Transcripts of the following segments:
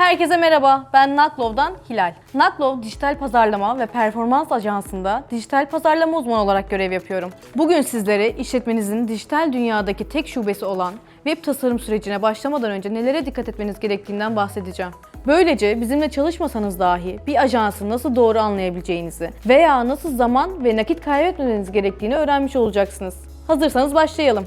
Herkese merhaba, ben Naklov'dan Hilal. Naklov Dijital Pazarlama ve Performans Ajansı'nda dijital pazarlama uzmanı olarak görev yapıyorum. Bugün sizlere işletmenizin dijital dünyadaki tek şubesi olan web tasarım sürecine başlamadan önce nelere dikkat etmeniz gerektiğinden bahsedeceğim. Böylece bizimle çalışmasanız dahi bir ajansı nasıl doğru anlayabileceğinizi veya nasıl zaman ve nakit kaybetmemeniz gerektiğini öğrenmiş olacaksınız. Hazırsanız başlayalım.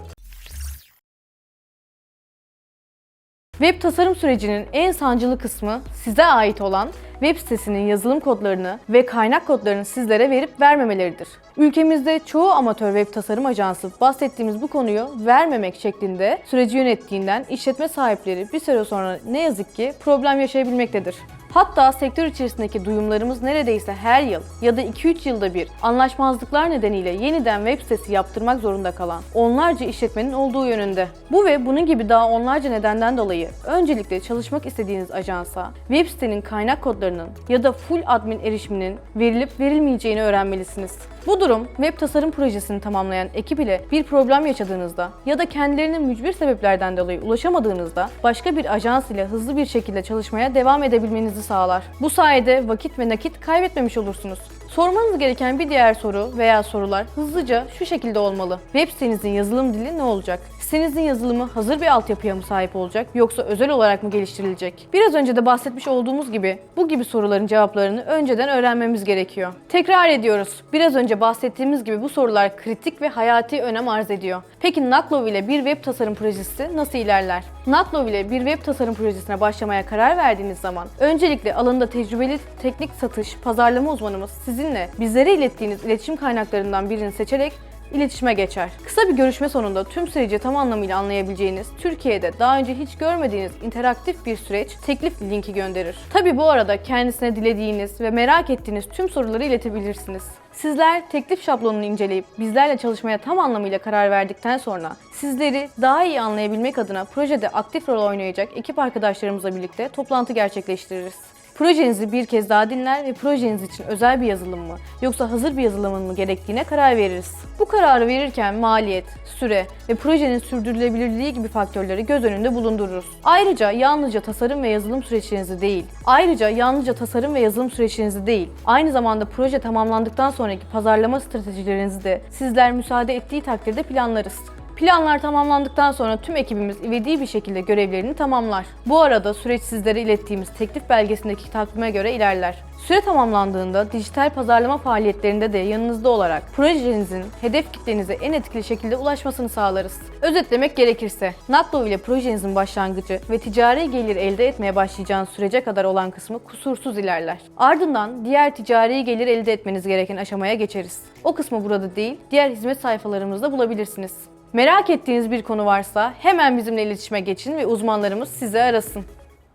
Web tasarım sürecinin en sancılı kısmı size ait olan web sitesinin yazılım kodlarını ve kaynak kodlarını sizlere verip vermemeleridir. Ülkemizde çoğu amatör web tasarım ajansı bahsettiğimiz bu konuyu vermemek şeklinde süreci yönettiğinden işletme sahipleri bir süre sonra ne yazık ki problem yaşayabilmektedir. Hatta sektör içerisindeki duyumlarımız neredeyse her yıl ya da 2-3 yılda bir anlaşmazlıklar nedeniyle yeniden web sitesi yaptırmak zorunda kalan onlarca işletmenin olduğu yönünde. Bu ve bunun gibi daha onlarca nedenden dolayı öncelikle çalışmak istediğiniz ajansa web sitenin kaynak kodlarının ya da full admin erişiminin verilip verilmeyeceğini öğrenmelisiniz. Bu durum web tasarım projesini tamamlayan ekip ile bir problem yaşadığınızda ya da kendilerine mücbir sebeplerden dolayı ulaşamadığınızda başka bir ajans ile hızlı bir şekilde çalışmaya devam edebilmenizi sağlar. Bu sayede vakit ve nakit kaybetmemiş olursunuz. Sormanız gereken bir diğer soru veya sorular hızlıca şu şekilde olmalı. Web sitenizin yazılım dili ne olacak? Sitenizin yazılımı hazır bir altyapıya mı sahip olacak yoksa özel olarak mı geliştirilecek? Biraz önce de bahsetmiş olduğumuz gibi bu gibi soruların cevaplarını önceden öğrenmemiz gerekiyor. Tekrar ediyoruz. Biraz önce bahsettiğimiz gibi bu sorular kritik ve hayati önem arz ediyor. Peki Naklov ile bir web tasarım projesi nasıl ilerler? Naklov ile bir web tasarım projesine başlamaya karar verdiğiniz zaman öncelikle alanında tecrübeli teknik satış, pazarlama uzmanımız sizinle bizlere ilettiğiniz iletişim kaynaklarından birini seçerek iletişime geçer. Kısa bir görüşme sonunda tüm süreci tam anlamıyla anlayabileceğiniz, Türkiye'de daha önce hiç görmediğiniz interaktif bir süreç teklif linki gönderir. Tabi bu arada kendisine dilediğiniz ve merak ettiğiniz tüm soruları iletebilirsiniz. Sizler teklif şablonunu inceleyip bizlerle çalışmaya tam anlamıyla karar verdikten sonra sizleri daha iyi anlayabilmek adına projede aktif rol oynayacak ekip arkadaşlarımızla birlikte toplantı gerçekleştiririz. Projenizi bir kez daha dinler ve projeniz için özel bir yazılım mı yoksa hazır bir yazılımın mı gerektiğine karar veririz. Bu kararı verirken maliyet, süre ve projenin sürdürülebilirliği gibi faktörleri göz önünde bulundururuz. Ayrıca yalnızca tasarım ve yazılım süreçlerinizi değil, ayrıca yalnızca tasarım ve yazılım süreçlerinizi değil, aynı zamanda proje tamamlandıktan sonraki pazarlama stratejilerinizi de sizler müsaade ettiği takdirde planlarız. Planlar tamamlandıktan sonra tüm ekibimiz ivedi bir şekilde görevlerini tamamlar. Bu arada süreç sizlere ilettiğimiz teklif belgesindeki takvime göre ilerler. Süre tamamlandığında dijital pazarlama faaliyetlerinde de yanınızda olarak projenizin hedef kitlenize en etkili şekilde ulaşmasını sağlarız. Özetlemek gerekirse, Naklov ile projenizin başlangıcı ve ticari gelir elde etmeye başlayacağınız sürece kadar olan kısmı kusursuz ilerler. Ardından diğer ticari gelir elde etmeniz gereken aşamaya geçeriz. O kısmı burada değil, diğer hizmet sayfalarımızda bulabilirsiniz. Merak ettiğiniz bir konu varsa hemen bizimle iletişime geçin ve uzmanlarımız sizi arasın.